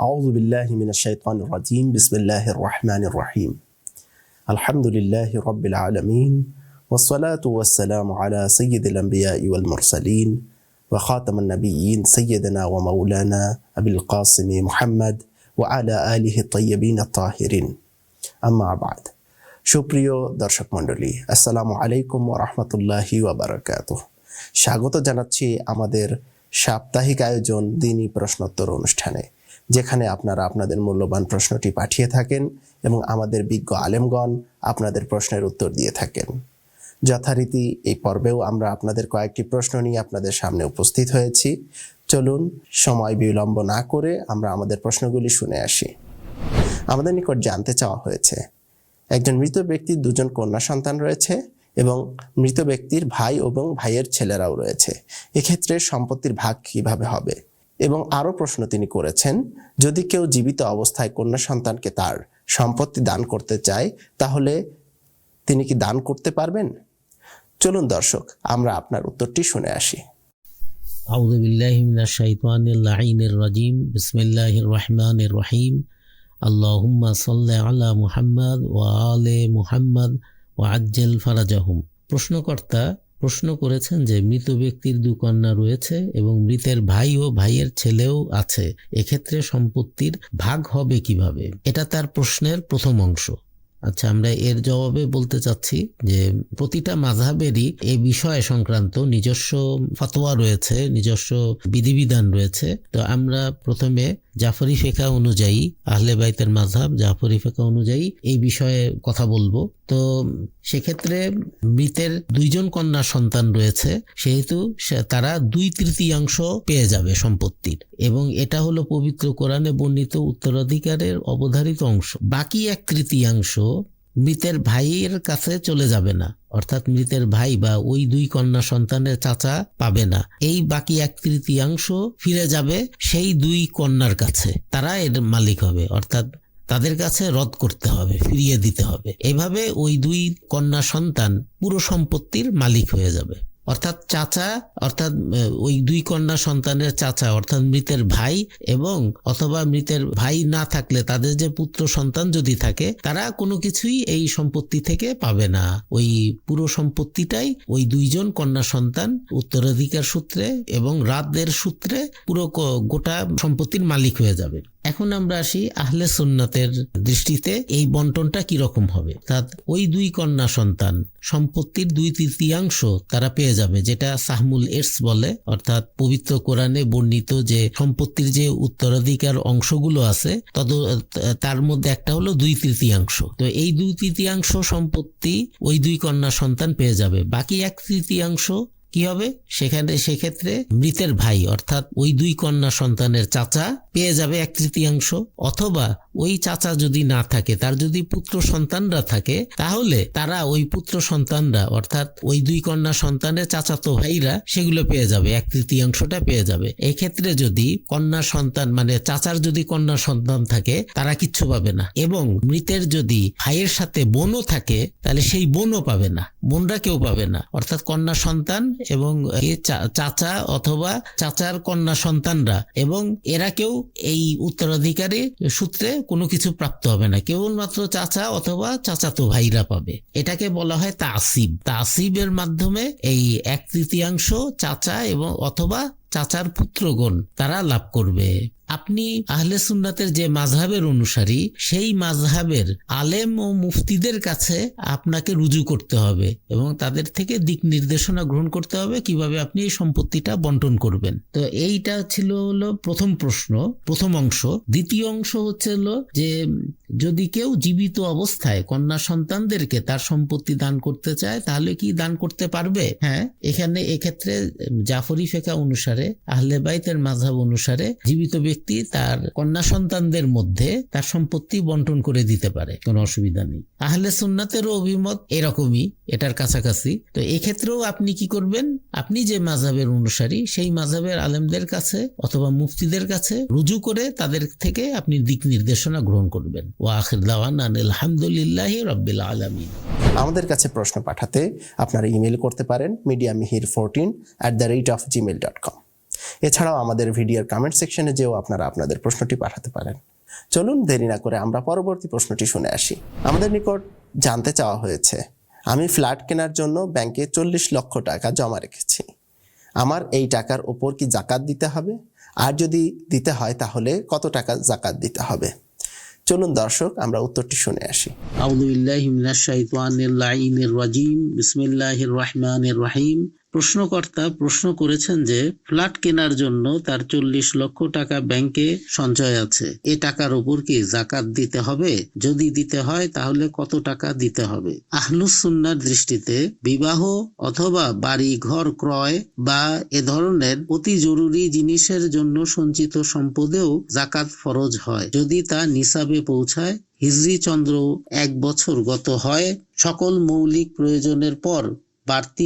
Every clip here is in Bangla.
أعوذ بالله من الشيطان الرجيم بسم الله الرحمن الرحيم الحمد لله رب العالمين والصلاة والسلام على سيد الأنبياء والمرسلين وخاتم النبيين سيدنا ومولانا أبي القاسم محمد وعلى آله الطيبين الطاهرين أما بعد সুপ্রিয় দর্শক মণ্ডলী আসসালামু আলাইকুম ওয়া রাহমাতুল্লাহি ওয়া বারাকাতুহ স্বাগত জানাচ্ছি আমাদের সাপ্তাহিক আয়োজন দিনী প্রশ্নোত্তর অনুষ্ঠানে যেখানে আপনারা আপনাদের মূল্যবান প্রশ্নটি পাঠিয়ে থাকেন এবং আমাদের বিজ্ঞ আলেমগণ আপনাদের প্রশ্নের উত্তর দিয়ে থাকেন। যথারীতি এই পর্বেও আমরা আপনাদের কয়েকটি প্রশ্ন নিয়ে আপনাদের সামনে উপস্থিত হয়েছি। চলুন, সময় বিলম্ব না করে আমরা আমাদের প্রশ্নগুলি শুনে আসি। আমাদের নিকট জানতে চাওয়া হয়েছে, একজন মৃত ব্যক্তির দুজন কন্যা সন্তান রয়েছে এবং মৃত ব্যক্তির ভাই এবং ভাইয়ের ছেলেরাও রয়েছে। এক্ষেত্রে সম্পত্তির ভাগ কীভাবে হবে? এবং আরও প্রশ্ন তিনি করেছেন, যদি কেউ জীবিত অবস্থায় কন্যা সন্তানকে তার সম্পত্তি দান করতে চায়, তাহলে তিনি কি দান করতে পারবেন? চলুন দর্শক, আমরা আপনার উত্তরটি শুনে আসি। আউযু বিল্লাহি মিনাশ শাইতানির লাঈনির রাজিম। বিসমিল্লাহির রহমানির রহিম। আল্লাহুম্মা সাল্লি আলা মুহাম্মদ ওয়া আলে মুহাম্মদ ওয়া আজ্জিল ফারাজাহুম। প্রশ্নকর্তা প্রশ্ন করেছেন যে মৃত ব্যক্তির দু কন্যা রয়েছে এবং মৃতের ভাই ও ভাইয়ের ছেলেও আছে। এক্ষেত্রে সম্পত্তির ভাগ হবে কীভাবে? এটা তার প্রশ্নের প্রথম অংশ। আচ্ছা আমরা এর জবাবে বলতে চাচ্ছি যে প্রতিটা মাঝহাবেরই এই বিষয় সংক্রান্ত নিজস্ব ফতোয়া রয়েছে, নিজস্ব বিধিবিধান রয়েছে। তো আমরা প্রথমে জাফরি ফেকা অনুযায়ী, আহলে বাইতের মাঝহাব জাফরি ফেকা অনুযায়ী এই বিষয়ে কথা বলব। তো সেক্ষেত্রে মৃতের দুইজন কন্যা সন্তান রয়েছে, সেহেতু তারা দুই তৃতীয়াংশ পেয়ে যাবে সম্পত্তির। এবং এটা হলো পবিত্র কোরআনে বর্ণিত উত্তরাধিকারের অবধারিত অংশ। বাকি এক তৃতীয়াংশ মৃতের ভাইয়ের কাছে চলে যাবে না, অর্থাৎ মৃতের ভাই বা ওই দুই কন্যা সন্তানের চাচা পাবে না। এই বাকি এক তৃতীয়াংশ ফিরে যাবে সেই দুই কন্যার কাছে। তারা এর মালিক হবে, অর্থাৎ তাদের কাছে রদ করতে হবে, ফিরিয়ে দিতে হবে। এভাবে ওই দুই কন্যা সন্তান পুরো সম্পত্তির মালিক হয়ে যাবে। অর্থাৎ চাচা, অর্থাৎ ওই দুই কন্যা সন্তানের চাচা, অর্থাৎ মৃতের ভাই এবং অথবা মৃতের ভাই না থাকলে, তাদের যে পুত্র সন্তান যদি থাকে, তারা কোনো কিছুই এই সম্পত্তি থেকে পাবে না। ওই পুরো সম্পত্তিটাই ওই দুইজন কন্যা সন্তান উত্তরাধিকার সূত্রে এবং রাতদের সূত্রে পুরো গোটা সম্পত্তির মালিক হয়ে যাবে। এখন আমরা আসি আহলে সুন্নাতের দৃষ্টিতে এই বন্টনটা কি রকম হবে? অর্থাৎ ওই দুই কন্যা সন্তান, সম্পত্তির দুই তৃতীয়াংশ তারা পেয়ে যাবে, যেটা সাহমুল এরস বলে। অর্থাৎ পবিত্র কোরআনে বর্ণিত যে সম্পত্তির যে উত্তরাধিকার অংশগুলো আছে, তদ, তার মধ্যে একটা হলো দুই তৃতীয়াংশ। তো এই দুই তৃতীয়াংশ সম্পত্তি ওই দুই কন্যা সন্তান পেয়ে যাবে। বাকি এক তৃতীয়াংশ কি হবে? সেখানে সেক্ষেত্রে মৃতের ভাই, অর্থাৎ ওই দুই কন্যা সন্তানের চাচা পেয়ে যাবে এক তৃতীয়াংশ। অথবা ওই চাচা যদি না থাকে, তার যদি পুত্র সন্তানরা থাকে, তাহলে তারা ওই পুত্র সন্তানরা, অর্থাৎ ওই দুই কন্যা সন্তানের চাচাতো ভাইরা, সেগুলো পেয়ে যাবে, এক তৃতীয়াংশটা পেয়ে যাবে। এই ক্ষেত্রে যদি কন্যা সন্তান মানে চাচার যদি কন্যা সন্তান থাকে, তারা কিচ্ছু পাবে না। এবং মৃতের যদি ভাইয়ের সাথে বোনও থাকে, তাহলে সেই বোনও পাবে না। বোনরা কেউ পাবে না। অর্থাৎ কন্যা সন্তান এবং চাচা অথবা চাচার কন্যা সন্তানরা এবং এরা কেউ এই উত্তরাধিকারী সূত্রে কোনো কিছু প্রাপ্ত হবে না। কেবলমাত্র চাচা অথবা চাচাতো ভাইরা পাবে। এটাকে বলা হয় তাসিব। তাসিবের মাধ্যমে এই এক তৃতীয়াংশ চাচা এবং অথবা চাচার পুত্রগণ তারা লাভ করবে। আপনি আহলে সুন্নাতের যে মাযহাবের অনুসারী, সেই মাযহাবের আলেম ও মুফতিদের কাছে আপনাকে রুজু করতে হবে এবং তাদের থেকে দিক নির্দেশনা গ্রহণ করতে হবে কীভাবে আপনি এই সম্পত্তিটা বন্টন করবেন। তো এইটা ছিল হলো প্রথম প্রশ্ন, প্রথম অংশ। দ্বিতীয় অংশ হচ্ছে হলো যে, যদি কেউ জীবিত অবস্থায় কন্যা সন্তানদেরকে তার সম্পত্তি দান করতে চায়, তাহলে কি দান করতে পারবে? হ্যাঁ এখানে এক্ষেত্রে জাফরি ফেকা অনুসারে, আহলে বাইতের মাঝহাব অনুসারে জীবিত ব্যক্তি তার কন্যা সন্তানদের মধ্যে তার সম্পত্তি বন্টন করে দিতে পারে, কোনো অসুবিধা নেই। আহলে সুন্নাতেরও অভিমত এরকমই, এটার কাছাকাছি। তো এক্ষেত্রেও আপনি কি করবেন? আপনি যে মাঝহাবের অনুসারী, সেই মাঝহাবের আলেমদের কাছে অথবা মুফতিদের কাছে রুজু করে তাদের থেকে আপনি দিক নির্দেশনা গ্রহণ করবেন। ও আখির দাওয়ান আলহামদুলিল্লাহ রব্বিল আলমিন। আমাদের কাছে প্রশ্ন পাঠাতে আপনারা ইমেল করতে পারেন media Mihir fourteen at the rate of Gmail dot com এছাড়াও আমাদের ভিডিওর কমেন্ট সেকশনে যেও আপনারা আপনাদের প্রশ্নটি পাঠাতে পারেন। চলুন দেরি না করে আমরা পরবর্তী প্রশ্নটি শুনে আসি। আমাদের নিকট জানতে চাওয়া হয়েছে, আমি ফ্ল্যাট কেনার জন্য ব্যাংকে চল্লিশ লক্ষ টাকা জমা রেখেছি। আমার এই টাকার ওপর কি জাকাত দিতে হবে? আর যদি দিতে হয় তাহলে কত টাকা জাকাত দিতে হবে? চলুন দর্শক, আমরা উত্তরটি শুনে আসি। আউযু বিল্লাহি মিনাশ শাইতানির রাজিম। বিসমিল্লাহির রহমানির রহিম। প্রশ্নকর্তা প্রশ্ন করেছেন যে, ফ্ল্যাট কেনার জন্য তার চল্লিশ লক্ষ টাকা ব্যাংকে সঞ্চয় আছে। এ টাকার উপর কি জাকাত দিতে হবে? যদি দিতে হয়, তাহলে কত টাকা দিতে হবে? আহলুস সুন্নার দৃষ্টিতে বিবাহ অথবা বাড়ি ঘর ক্রয় বা এ ধরনের অতি জরুরি জিনিসের জন্য সঞ্চিত সম্পদেও জাকাত ফরজ হয়। যদি তা নিসাবে পৌঁছায়, হিজরি চন্দ্র এক বছর গত হয়। সকল মৌলিক প্রয়োজনের পর বাড়তি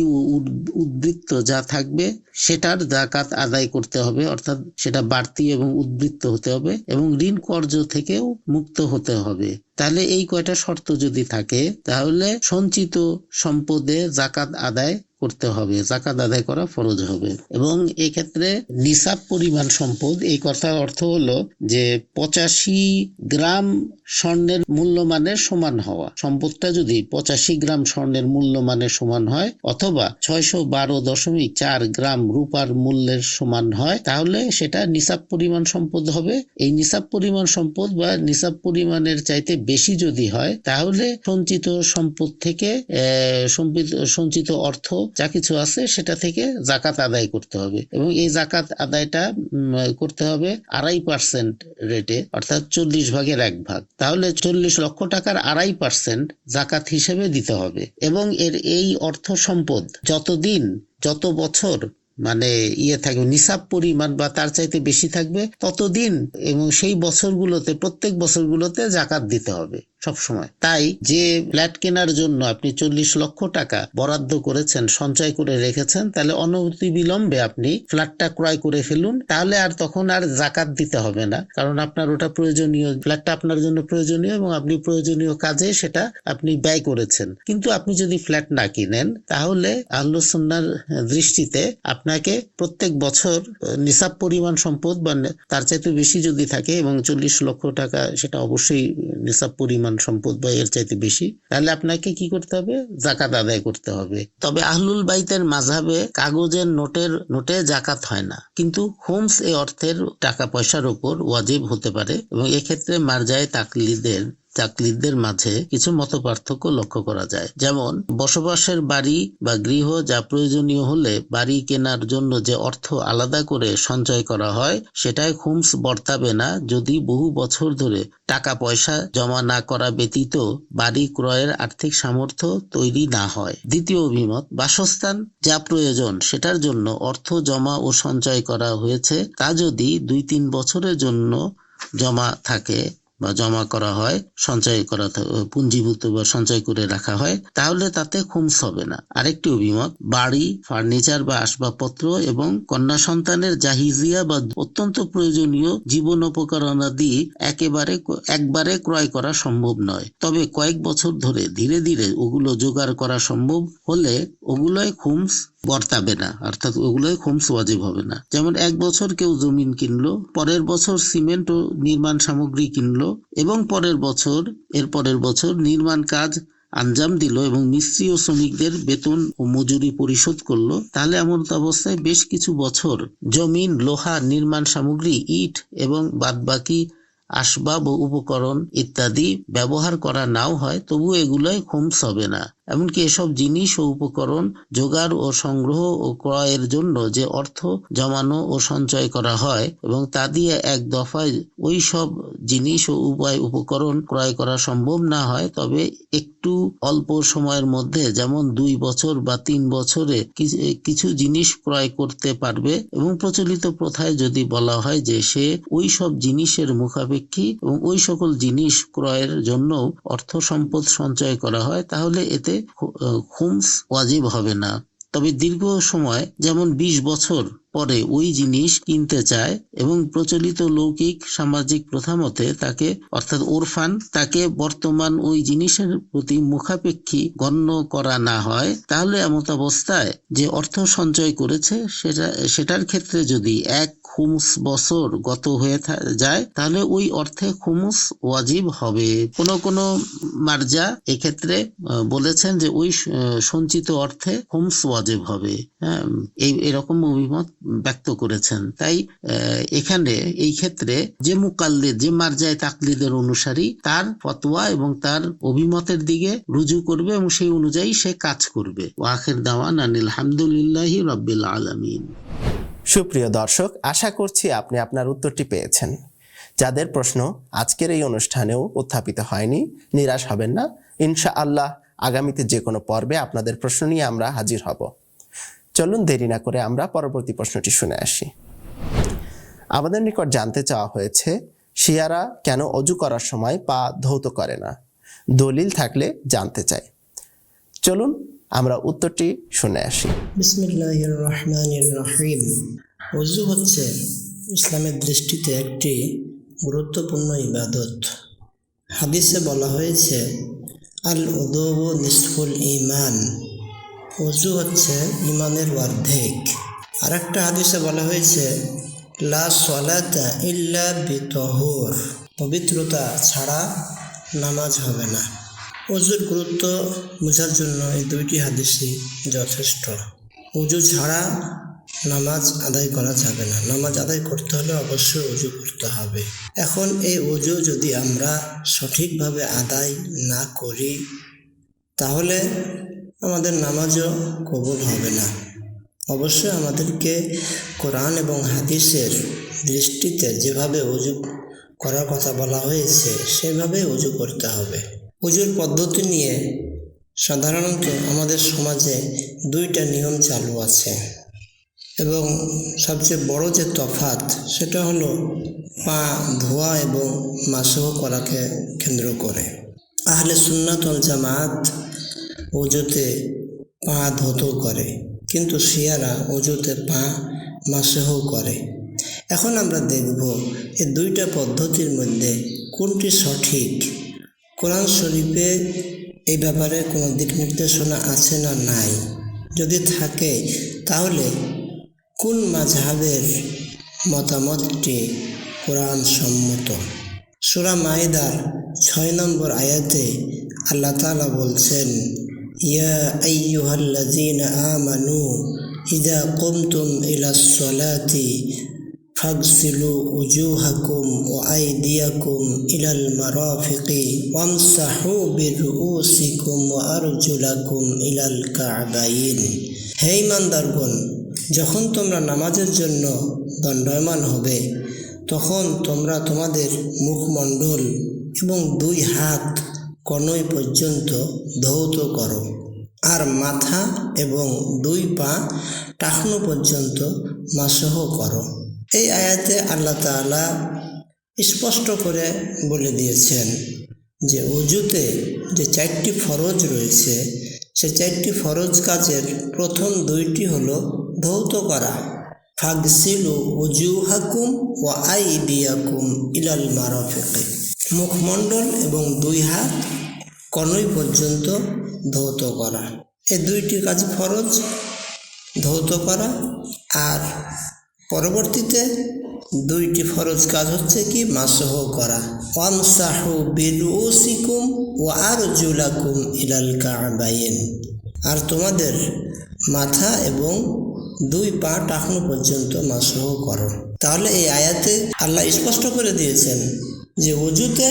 উদ্বৃত্ত যা থাকবে সেটার জাকাত আদায় করতে হবে, অর্থাৎ সেটা বাড়তি এবং উদ্বৃত্ত হতে হবে এবং ঋণ কর্য থেকেও মুক্ত হতে হবে। তাহলে এই কয়টা শর্ত যদি থাকে, তাহলে সঞ্চিত সম্পদে জাকাত আদায় করতে হবে জাকাত আদায় করা ফরজ হবে। এবং এই ক্ষেত্রে নিসাব পরিমাণ সম্পদ, এই কথার অর্থ হলো যে পঁচাশি গ্রাম স্বর্ণের মূল্যমানের সমান হওয়া। সম্পদটা যদি পঁচাশি গ্রাম স্বর্ণের মূল্যমানের সমান হয় অথবা ছয়শো বারো দশমিক চার গ্রাম রূপার মূল্যের সমান হয়, তাহলে সেটা নিসাব পরিমাণ সম্পদ হবে। এই নিসাব পরিমাণ সম্পদ বা নিসাব পরিমাণের চাইতে বেশি যদি হয়, তাহলে সঞ্চিত সম্পদ থেকে সঞ্চিত অর্থ যা কিছু আছে সেটা থেকে জাকাত আদায় করতে হবে। এবং এই জাকাত আদায়টা করতে হবে আড়াই পার্সেন্ট রেটে অর্থাৎ চল্লিশ ভাগের এক ভাগ। তাহলে চল্লিশ লক্ষ টাকার আড়াই পার্সেন্ট জাকাত হিসেবে দিতে হবে। এবং এর এই অর্থ সম্পদ যতদিন, যত বছর মানে ইয়ে থাকবে, নিসাব পরিমাণ বা তার চাইতে বেশি থাকবে, ততদিন এবং সেই বছরগুলোতে, প্রত্যেক বছরগুলোতে জাকাত দিতে হবে। সব সময় তাই যে ফ্ল্যাট কেনার জন্য আপনি চল্লিশ লক্ষ টাকা বরাদ্দ করেছেন, সঞ্চয় করে রেখেছেন, তাহলে অনবতি বিলম্বে আপনি ফ্ল্যাটটা ক্রয় করে ফেলুন। তাহলে আর তখন আর জাকাত দিতে হবে না। কারণ আপনার ওটা প্রয়োজনীয়, ফ্ল্যাটটা আপনার জন্য প্রয়োজনীয় এবং আপনি প্রয়োজনীয় কাজে সেটা আপনি ব্যয় করেছেন। কিন্তু আপনি যদি ফ্ল্যাট না কিনেন, তাহলে আল্লাহর দৃষ্টিতে আপনাকে প্রত্যেক বছর নিসাব পরিমাণ সম্পদ বা তার চাইতে বেশি যদি থাকে এবং চল্লিশ লক্ষ টাকা, সেটা অবশ্যই নিসাব পরিমাণ সম্পদ বা এর চাইতে বেশি, তাহলে আপনাকে কি করতে হবে? জাকাত আদায় করতে হবে। তবে আহলুল বাইতের মাঝাবে কাগজের নোটের, নোটে জাকাত হয় না। কিন্তু হোমস এ অর্থের টাকা পয়সার উপর ওয়াজিব হতে পারে এবং এক্ষেত্রে মার্জায় তাকলিদের তাকলিদদের মাঝে কিছু মত পার্থক্য লক্ষ্য করা যায়। যেমন, বসবাসের বাড়ি বা গৃহ যা প্রয়োজনীয় হলে বাড়ি কেনার জন্য যে অর্থ আলাদা করে সঞ্চয় করা হয় সেটাই খুমস বর্তাবে না যদি বহু বছর ধরে টাকা পয়সা জমা না করা ব্যতীত বাড়ি ক্রয়ের আর্থিক সামর্থ্য তৈরি না হয়। দ্বিতীয় অভিমত, বাসস্থান যা প্রয়োজন সেটার জন্য অর্থ জমা ও সঞ্চয় করা হয়েছে, তা যদি দুই তিন বছরের জন্য জমা থাকে বা জমা করা হয়, সঞ্চয় করা পুঞ্জীভূত বা সঞ্চয় করে রাখা হয়, তাহলে তাতে খুমস হবে না। আরেকটি অভিমত, বাড়ি, ফার্নিচার বা আসবাবপত্র এবং কন্যা সন্তানের জাহিজিয়া বা অত্যন্ত প্রয়োজনীয় জীবন উপকরণাদি একেবারে একবারে ক্রয় করা সম্ভব নয়। তবে কয়েক বছর ধরে ধীরে ধীরে ওগুলো জোগাড় করা সম্ভব হলে ওগুলোই খুমস বর্তাবে না, অর্থাৎ ওগুলোই খুমস ওয়াজিব হবে না। যেমন এক বছর কেউ জমিন কিনলো, পরের বছর সিমেন্ট ও নির্মাণ সামগ্রী কিনলো, এবং পরের বছর, এর পরের বছর নির্মাণ কাজ আঞ্জাম দিল এবং মিস্ত্রি ও শ্রমিকদের বেতন ও মজুরি পরিশোধ করল, তাহলে এমন অবস্থায় বেশ কিছু বছর জমিন, লোহা, নির্মাণ সামগ্রী, ইট এবং বাদবাকি আসবাব ও উপকরণ ইত্যাদি ব্যবহার করা নাও হয় তবু এগুলোই খুমস হবে না। এমনকি এসব জিনিস ও উপকরণ জোগাড় ও সংগ্রহ ও ক্রয়ের জন্য যে অর্থ জমানো ও সঞ্চয় করা হয় এবং তা দিয়ে এক দফায় ওই সব জিনিস ও উপায় উপকরণ ক্রয় করা সম্ভব না হয়, তবে একটু অল্প সময়ের মধ্যে, যেমন দুই বছর বা তিন বছরে কিছু জিনিস ক্রয় করতে পারবে এবং প্রচলিত প্রথায় যদি বলা হয় যে সে ওই সব জিনিসের মুখাপেক্ষী এবং ওই সকল জিনিস ক্রয়ের জন্য অর্থ সম্পদ সঞ্চয় করা হয়, তাহলে এতে খুমস ওয়াজিব হবে না। তবে দীর্ঘ সময় যেমন ২০ বছর পরে ওই জিনিস কিনতে চায় এবং প্রচলিত লৌকিক সামাজিক প্রথা মতে তাকে, অর্থাৎ ওরফান, তাকে বর্তমান ওই জিনিসের প্রতি মুখাপেক্ষী গণ্য করা না হয়। তাহলে এমত অবস্থায় যে অর্থ সঞ্চয় করেছে, সেটা, সেটার ক্ষেত্রে যদি এক খুমস বছর গত হয়ে যায়, তাহলে ওই অর্থে খুমুস ওয়াজিব হবে। কোন কোন মার্জা এক্ষেত্রে বলেছেন যে ওই সঞ্চিত অর্থে খুমস ওয়াজিব হবে। হ্যাঁ এই, এরকম অভিমত ব্যক্ত করেছেন। তাই এখানে, এই ক্ষেত্রে যে মুকাল্লিদ, যে মার্জায় তাকলিদের অনুসারী, তার ফতোয়া এবং তার অভিমতের দিকে রুজু করবে এবং সেই অনুযায়ী সে কাজ করবে। ওয়াখের দাওয়ান আনিল হামদুলিল্লাহি রাব্বিল আলামিন। সুপ্রিয় দর্শক, আশা করছি আপনি আপনার উত্তরটি পেয়েছেন। যাদের প্রশ্ন আজকের এই অনুষ্ঠানেও উত্থাপিত হয়নি, নিরাশ হবেন না। ইনশা আল্লাহ আগামীতে যে কোনো পর্বে আপনাদের প্রশ্ন নিয়ে আমরা হাজির হব। চলুন দেরি না করে আমরা পরবর্তী প্রশ্নটি শুনে আসি। আমাদের নিকট জানতে চাওয়া হয়েছে, শিয়ারা কেন অজু করার সময় পা ধৌত করে না? দলিল থাকলে জানতে চাই। চলুন আমরা উত্তরটি শুনে আসি। অজু হচ্ছে ইসলামের দৃষ্টিতে একটি গুরুত্বপূর্ণ ইবাদত। হাদিসে বলা হয়েছে আল উদু নিসফুল ইমান অজু হচ্ছে ইমানের অর্ধেক। আর একটা হাদিসে বলা হয়েছে ইল্লা বিতহুর। পবিত্রতা ছাড়া নামাজ হবে না। অজুর গুরুত্ব বোঝার জন্য এই দুইটি হাদিসই যথেষ্ট। অজু ছাড়া নামাজ আদায় করা যাবে না। নামাজ আদায় করতে হলে অবশ্যই অজু করতে হবে। এখন এই অজু যদি আমরা সঠিকভাবে আদায় না করি, তাহলে আমাদের নামাজও কবুল হবে না। অবশ্যই আমাদেরকে কোরআন এবং হাদিসের দৃষ্টিতে যেভাবে অজু করার কথা বলা হয়েছে সেভাবে অজু করতে হবে। উজুর পদ্ধতি নিয়ে সাধারণত আমাদের সমাজে দুইটা নিয়ম চালু আছে এবং সবচেয়ে বড় যে তফাত সেটা হলো পা ধোয়া এবং মাসহ করাকে কেন্দ্র করে। আহলে সুন্নাতল জামাত অজুতে পা ধৌত করে, কিন্তু শিয়ারা অজুতে পা মাসহ করে। এখন আমরা দেখব এই দুইটা পদ্ধতির মধ্যে কোনটি সঠিক। কোরআন শরীফে এই ব্যাপারে কোনো দিক নির্দেশনা আছে না নাই? যদি থাকে, তাহলে কোন মাঝহাবের মতামতটি কোরআন সম্মত? সুরা মাইদার ছয় নম্বর আয়াতে আল্লাহ তাআলা বলছেন ইয়া আইয়ুহাল্লাযীনা আমানু ইযা কুমতুম ইলাস সালাতি فاغسلوا وجوهكم وأيديكم إلى المرافق وامسحوا برؤوسكم وأرجلكم إلى الكعبين হে ইমানদারগণ যখন তোমরা নামাজের জন্য দণ্ডায়মান হবে তখন তোমরা তোমাদের মুখমণ্ডল এবং দুই হাত কনই পর্যন্ত ধৌত করো। আর মাথা এবং দুই পা টাকনো পর্যন্ত মাসহ করো। এই আয়াতে আল্লাহ তাআলা স্পষ্ট করে বলে দিয়েছেন যে অজুতে যে চারটি ফরজ রয়েছে, সে চারটি ফরজ কাজের প্রথম দুইটি হলো ধৌত করা। ফাগসিলু উজুহাকুম ও আইদিয়াকুম ইলাল মারাফিকে। মুখমণ্ডল এবং দুই হাত কনই পর্যন্ত ধৌত করা। এই দুইটি কাজ ফরজ, ধৌত করা। আর পরবর্তীতে দুইটি ফরজ কাজ হচ্ছে কি? মাসহ করা। ওয়ামসাহু বিরুসিকুম ও আর জুলাকুম ইলাল কাবাইন। আর তোমাদের মাথা এবং দুই পা টাকনো পর্যন্ত মাসহ করো। তাহলে এই আয়াতে আল্লাহ স্পষ্ট করে দিয়েছেন যে অজুতে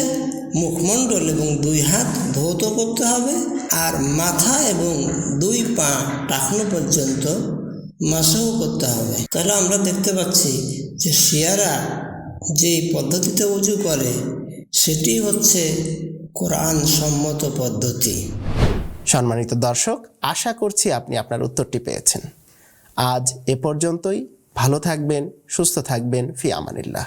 মুখমণ্ডল এবং দুই হাত ধৌত করতে হবে আর মাথা এবং দুই পা টাকনো পর্যন্ত মাসও করতে হবে। তাহলে আমরা দেখতে পাচ্ছি যে শিয়ারা যে পদ্ধতিতে উজু করে, সেটি হচ্ছে কোরআন সম্মত পদ্ধতি। সম্মানিত দর্শক, আশা করছি আপনি আপনার উত্তরটি পেয়েছেন। আজ এ পর্যন্তই। ভালো থাকবেন, সুস্থ থাকবেন। ফি আমানিল্লাহ।